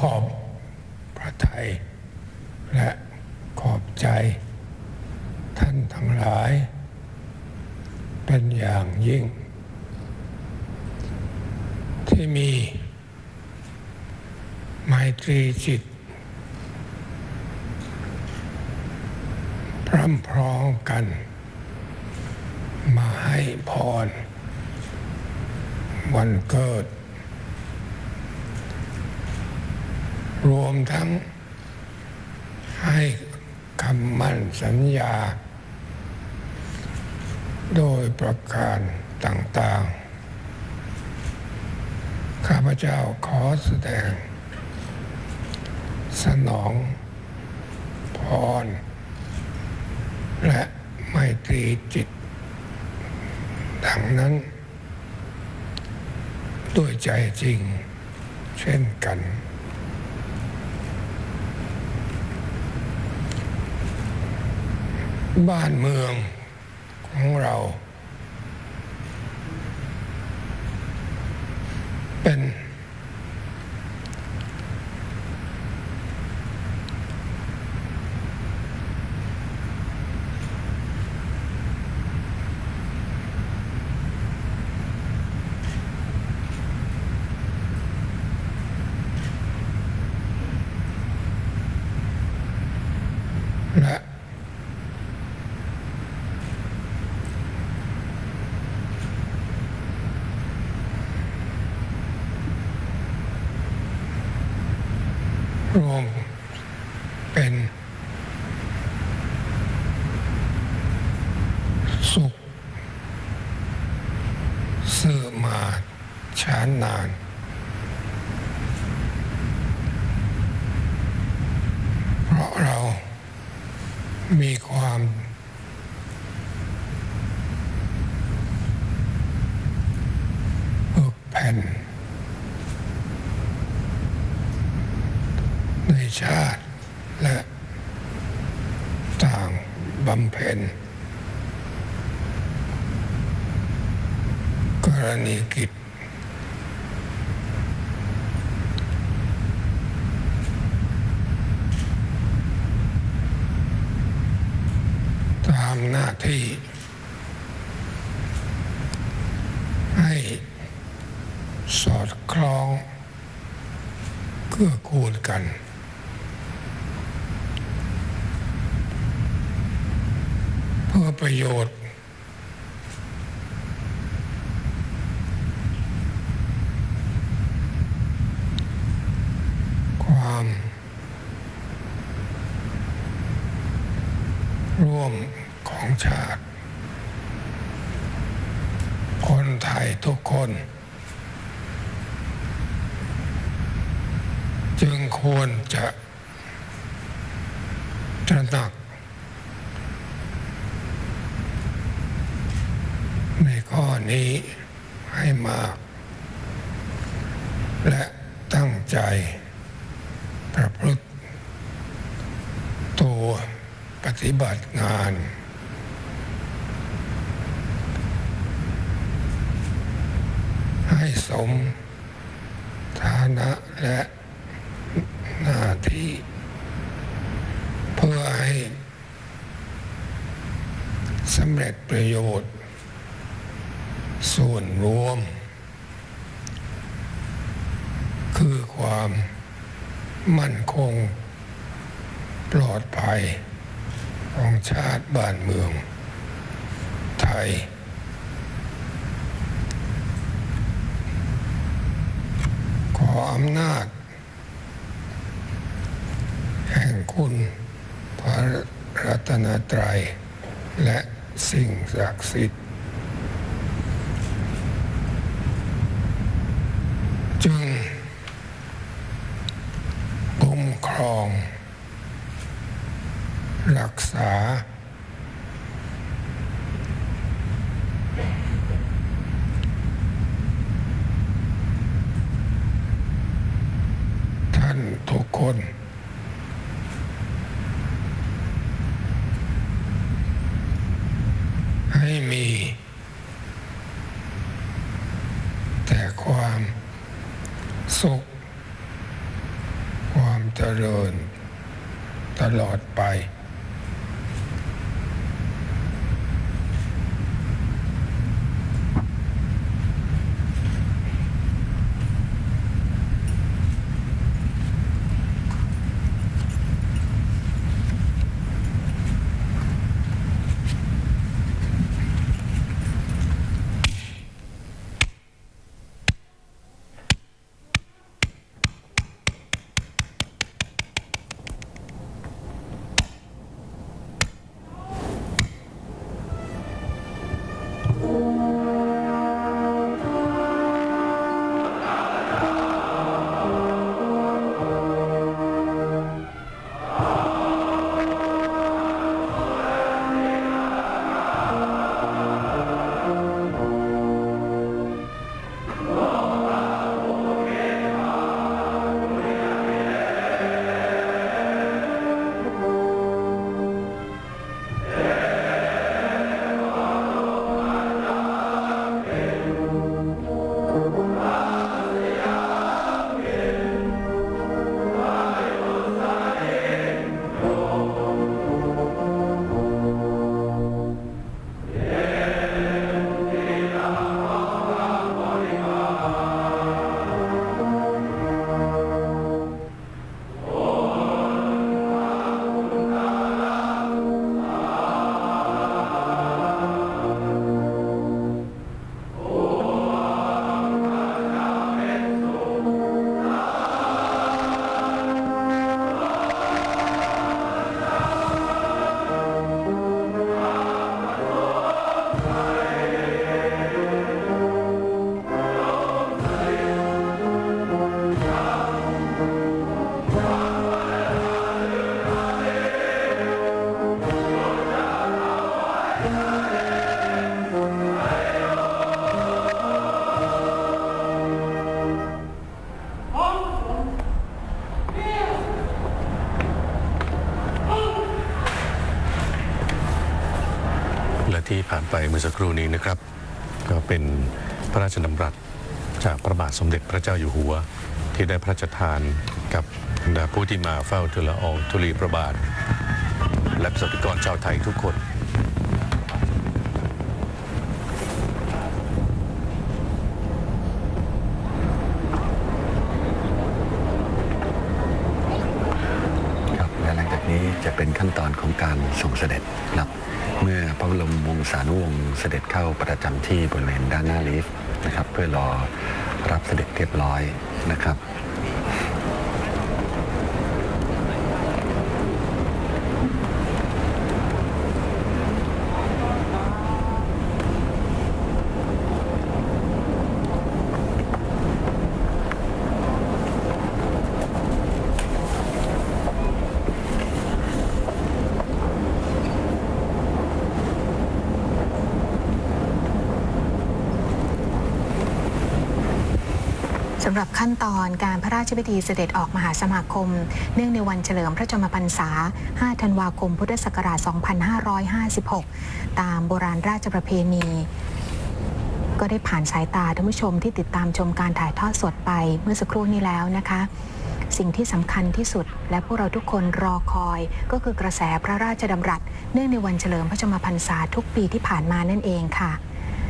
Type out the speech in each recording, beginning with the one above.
ขอบพระทัยและขอบใจ ท่านทั้งหลาย เป็นอย่างยิ่ง ที่มีไมตรีจิต พร้อมพร้อมกัน มาให้พร วันเกิด รวมทั้งให้คำมั่นสัญญา โดยประการต่างๆ ข้าพเจ้าขอแสดง สนอง พร และไมตรีจิต ดังนั้น ด้วยใจจริงเช่นกัน บ้านเมืองของเรา เป็น และ รวมเป็น สุขสื่อมาช้านาน เพราะเรามีความฝึกแผ่น ในชาติ และต่างบำเพ็ญกรณีกิจ ตามหน้าที่ ให้สอดคล้อง เกื้อกูลกัน เพื่อประโยชน์ ความ ร่วมของชาติ คนไทยทุกคน จึงควรจะตระหนัก ในข้อนี้ให้มาก และตั้งใจประพฤติตัวป ฏิบัติงาน ให้สมฐานะและหน้าที่ เพื่อให้สำเร็จประโยชน์ ส่วนรวม คือความมั่นคงปลอดภัย ของชาติบ้านเมือง ไทย ขออำนาจ แห่งคุณพระรัตนตรัย และสิ่งศักดิ์สิทธิ์ สุข ความเจริญตลอดไป ไปเมื่อสักครู่นี้นะครับ ก็เป็นพระราชดำรัสจากพระบาทสมเด็จพระเจ้าอยู่หัว ที่ได้พระราชทานกับบรรดาผู้ที่มาเฝ้าทูลละอองธุลีพระบาท และประสบกรชาวไทยทุกคน ครับและหลัง จะเป็นขั้นตอนของการส่งเสด็จครับเมื่อพระบรมวงศานุวงศ์เสด็จเข้าประจำที่บริเวณด้านหน้าลิฟต์นะครับ เพื่อรอรับเสด็จเรียบร้อยนะครับ สำหรับขั้นตอนกา รพระราชพิธีเสด็จออกมหาสมาคม เนื่องในวันเฉลิมพระชนมพรรษา 5 ธันวาคม พุทธศักราช 2556 ตามโบราณราชประเพณีก็ได้ผ่านสายตาท่านผู้ชมที่ติดตามชมการถ่ายทอดสดไปเมื่อสักครู่นี้แล้วนะคะ สิ่งที่สำคัญที่สุดและพวกเราทุกคนรอคอย ก็คือกระแสพระราชดำรัส เนื่องในวันเฉลิมพระชนมพรรษาทุกปีที่ผ่านมานั่นเองค่ะ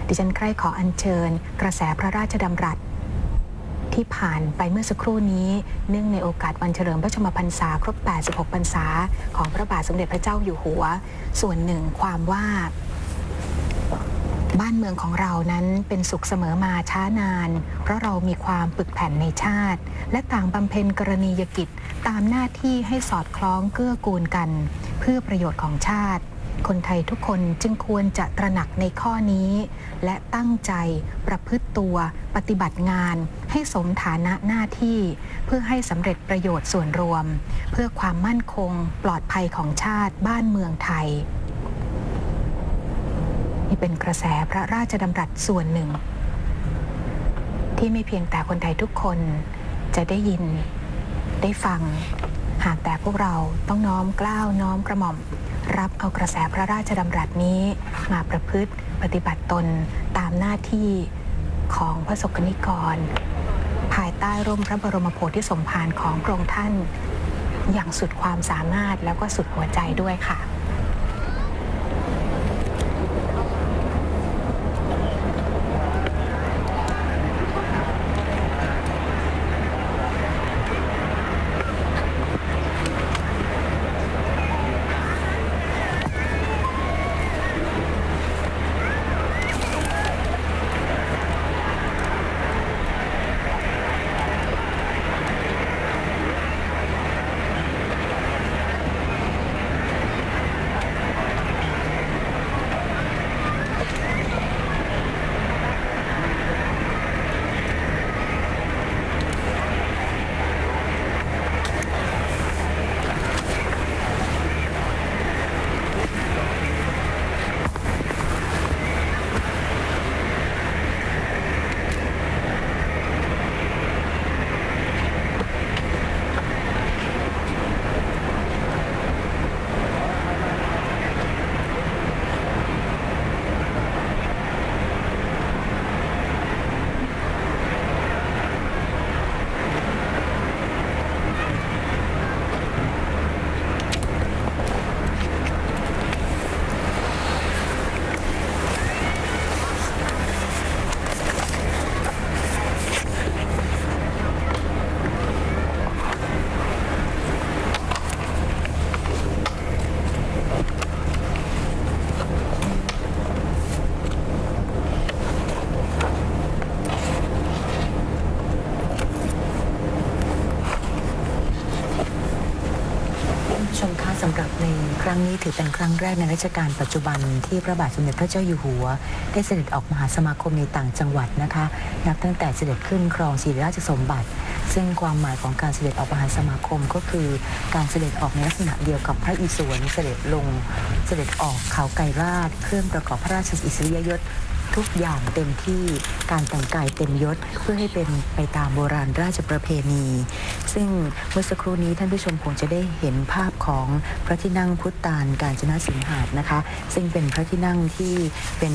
ดิฉันใคร่ขออัญเชิญ กระแสพระราชดำรัส ที่ผ่านไปเมื่อสักครู่นี้ เนื่องในโอกาสวันเฉลิมพระชนมพรรษาครบ 86 พรรษา ของพระบาทสมเด็จพระเจ้าอยู่หัว ส่วนหนึ่งความว่า บ้านเมืองของเรานั้นเป็นสุขเสมอมาช้านาน เพราะเรามีความปึกแผ่นในชาติ และต่างบำเพ็ญกรณียกิจตามหน้าที่ให้สอดคล้องเกื้อกูลกัน เพื่อประโยชน์ของชาติ คนไทยทุกคนจึงควรจะตระหนักในข้อนี้ และตั้งใจประพฤติตัว ปฏิบัติงาน ให้สมฐานะหน้าที่ เพื่อให้สำเร็จประโยชน์ส่วนรวม เพื่อความมั่นคง ปลอดภัยของชาติบ้านเมืองไทย นี่เป็นกระแสพระราชดำรัสส่วนหนึ่ง ที่ไม่เพียงแต่คนไทยทุกคนจะได้ยินได้ฟัง หากแต่พวกเราต้องน้อมกล้าวน้อมกระหม่อม รับเอากระแสพระราชดำรัสนี้มาประพฤติปฏิบัติตนตามหน้าที่ของพระสกนิกร ภายใต้ร่มพระบรมโพธิสมภารของพระองค์ท่าน อย่างสุดความสามารถแล้วก็สุดหัวใจด้วยค่ะ รั้งนี้ถือเป็นครั้งแรกในรัชกาลปัจจุบันที่พระบาทสมเด็จพระเจ้าอยู่หัว ได้เสด็จออกมหาสมาคมในต่างจังหวัดนะคะ นับตั้งแต่เสด็จขึ้นครองศรีราชสมบัติ ซึ่งความหมายของการเสด็จออกมหาสมาคมก็คือ การเสด็จออกในลักษณะเดียวกับพระอิศวรเสด็จลง เสด็จออกเขาไกรราชเครื่องประกอบพระราชอิสริยยศ ทุกอย่างเต็มที่การแต่งกายเต็มยศ เพื่อให้เป็นไปตามโบราณราชประเพณี ซึ่งเมื่อสักครู่นี้ท่านผู้ชมคงจะได้เห็นภาพของพระที่นั่งพุทธตาลการจนาสิงหาดนะคะ ซึ่งเป็นพระที่นั่งที่เป็น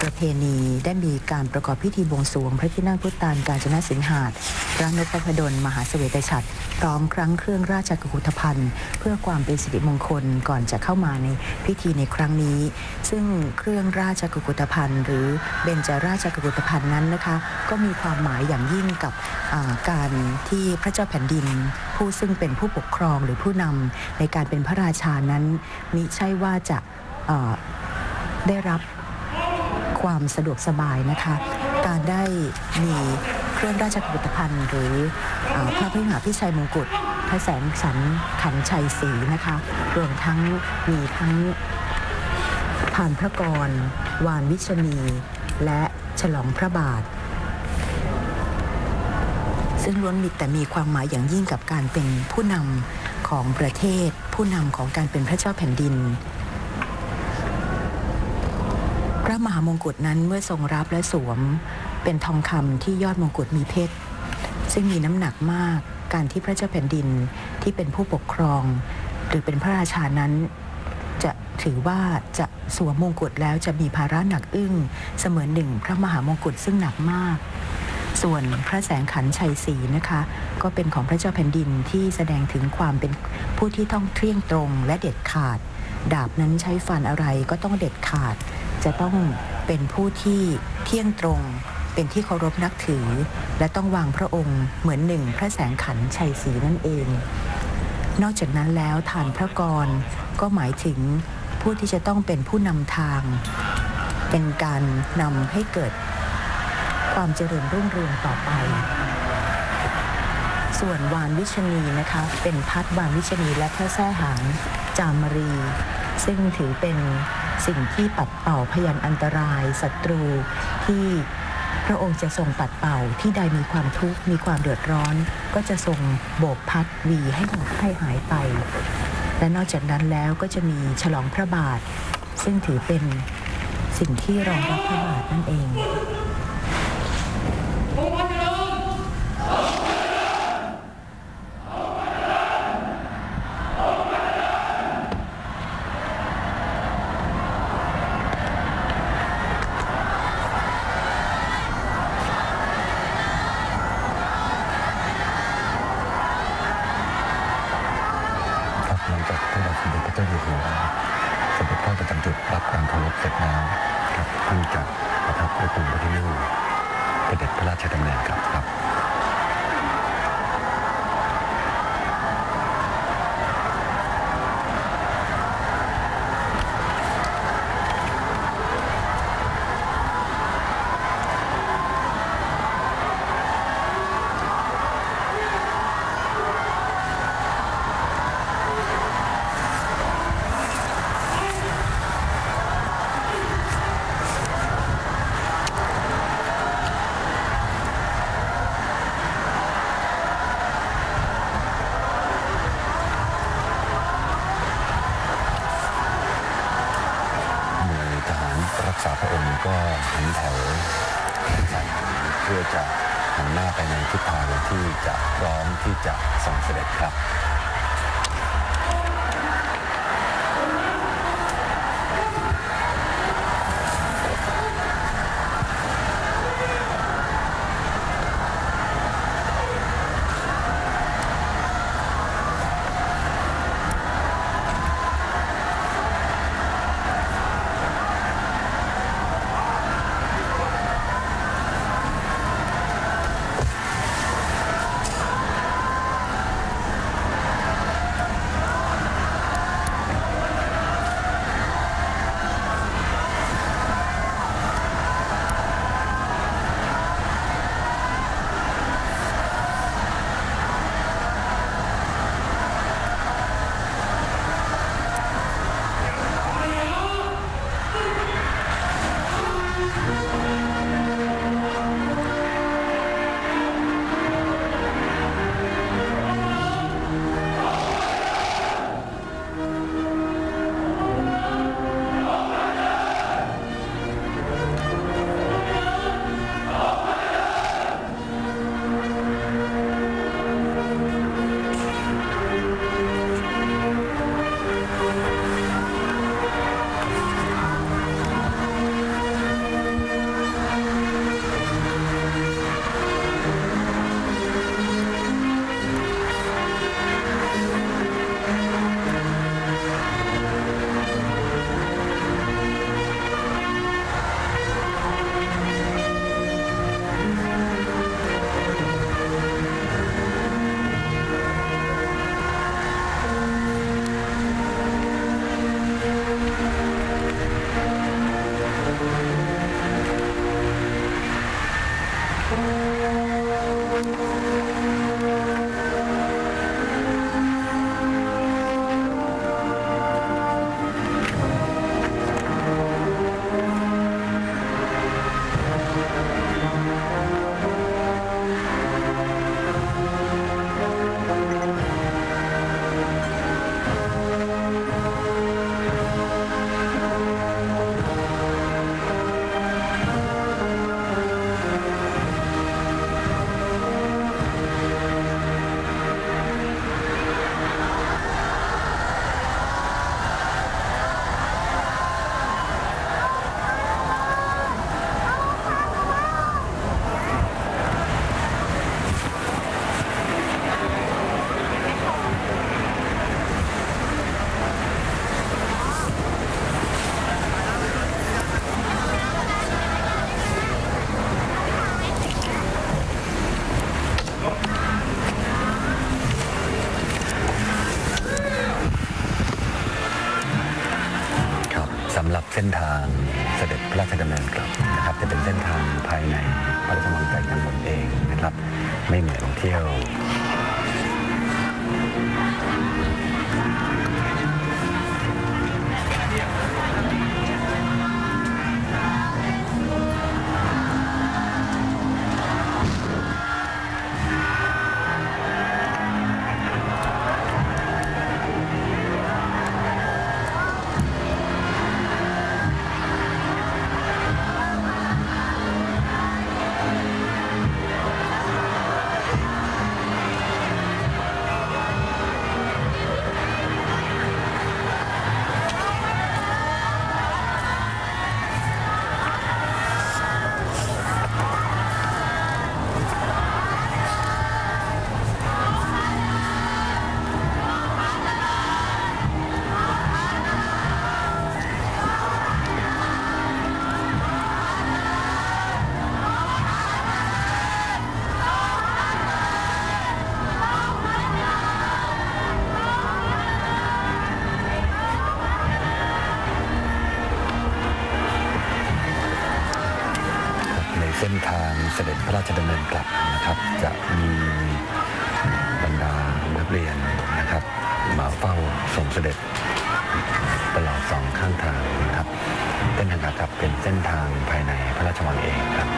ประเพณีได้มีการประกอบพิธีบวงสรวง พระที่นั่งพุทธตาลการจนาสิงหาดพระนพพดลมหาเสวตฉัตรพร้อมครั้งเครื่องราชกุฏภัณฑ์เพื่อความเป็นสิริมงคลก่อนจะเข้ามาในพิธีในครั้งนี้ ซึ่งเครื่องราชกุฏภัณฑ์หรือเบญจราชกุฏภัณฑ์นั้นนะคะ ก็มีความหมายอย่างยิ่งกับการที่พระเจ้าแผ่นดิน ผู้ซึ่งเป็นผู้ปกครองหรือผู้นำในการเป็นพระราชานั้นมิใช่ว่าจะได้รับความสะดวกสบายนะคะ การได้มีเครื่องราชกุฏภัณฑ์หรืออพระพิมหาพิชัยมงกุฎพระแสงสันขันชัยศรีนะคะ รวมทั้งมีทั้ง ผ่านพระกร วานวิชนีและฉลองพระบาท ซึ่งล้วนมีแต่มีความหมายอย่างยิ่งกับการเป็นผู้นำของประเทศ ผู้นำของการเป็นพระเจ้าแผ่นดิน พระมหามงกุฎนั้นเมื่อทรงรับและสวม เป็นทองคำที่ยอดมงกุฎมีเพชร ซึ่งมีน้ำหนักมากการที่พระเจ้าแผ่นดินที่เป็นผู้ปกครอง หรือเป็นพระราชานั้น ถือว่าจะสวมมงกุฎแล้วจะมีภาระหนักอึ้ง เสมือนหนึ่งพระมหามงกุฎซึ่งหนักมาก ส่วนพระแสงขันชัยศรีนะคะ ก็เป็นของพระเจ้าแผ่นดินที่แสดงถึงความเป็นผู้ที่ต้องเที่ยงตรงและเด็ดขาด ดาบนั้นใช้ฟันอะไรก็ต้องเด็ดขาด จะต้องเป็นผู้ที่เที่ยงตรง เป็นที่เคารพนับถือ และต้องวางพระองค์เหมือนหนึ่งพระแสงขันชัยศรีนั่นเอง นอกจากนั้นแล้วฐานพระกรก็หมายถึง ผู้ที่จะต้องเป็นผู้นำทาง เป็นการนำให้เกิดความเจริญรุ่งเรืองต่อไป ส่วนวานวิชนีนะคะเป็นพัดวานวิชนีและพระแท้หางจามรี ซึ่งถือเป็นสิ่งที่ปัดเป่าพยันอันตรายศัตรูที่พระองค์จะทรงปัดเป่าที่ใดมีความทุกข์มีความเดือดร้อน ก็จะทรงโบกพัดวีให้หมดให้หายไป และนอกจากนั้นแล้วก็จะมีฉลองพระบาท ซึ่งถือเป็นสิ่งที่รองรับพระบาทนั่นเอง ครับ ไม่เหมือนเที่ยว เส้นทางขากลับเป็นเส้นทางภายในพระราชวังเองครับ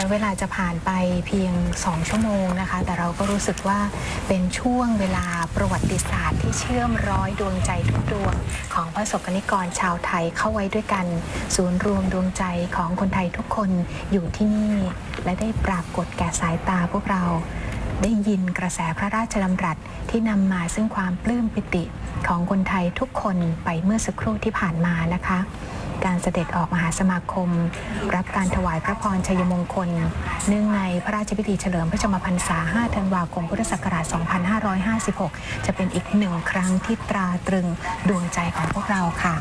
ม้เวลาจะผ่านไปเพียง 2 ชั่วโมงนะคะ แต่เราก็รู้สึกว่าเป็นช่วงเวลาประวัติศาสตร์ที่เชื่อมร้อยดวงใจทุกดวง ของพระสกนิกรชาวไทยเข้าไว้ด้วยกัน ศูนย์รวมดวงใจของคนไทยทุกคนอยู่ที่นี่ และได้ปรากฏแก่สายตาพวกเราได้ยินกระแสพระราชดำรัสที่นำมาซึ่งความปลื้มปิติของคนไทยทุกคนไปเมื่อสักครู่ที่ผ่านมานะคะ การเสด็จออกมหาสมาคม รับการถวายพระพรชัยมงคล เนื่องในพระราชพิธีเฉลิมพระชนมพรรษา 5 ธันวาคม พุทธศักราช 2556 จะเป็นอีกหนึ่งครั้งที่ตราตรึงดวงใจของพวกเราค่ะ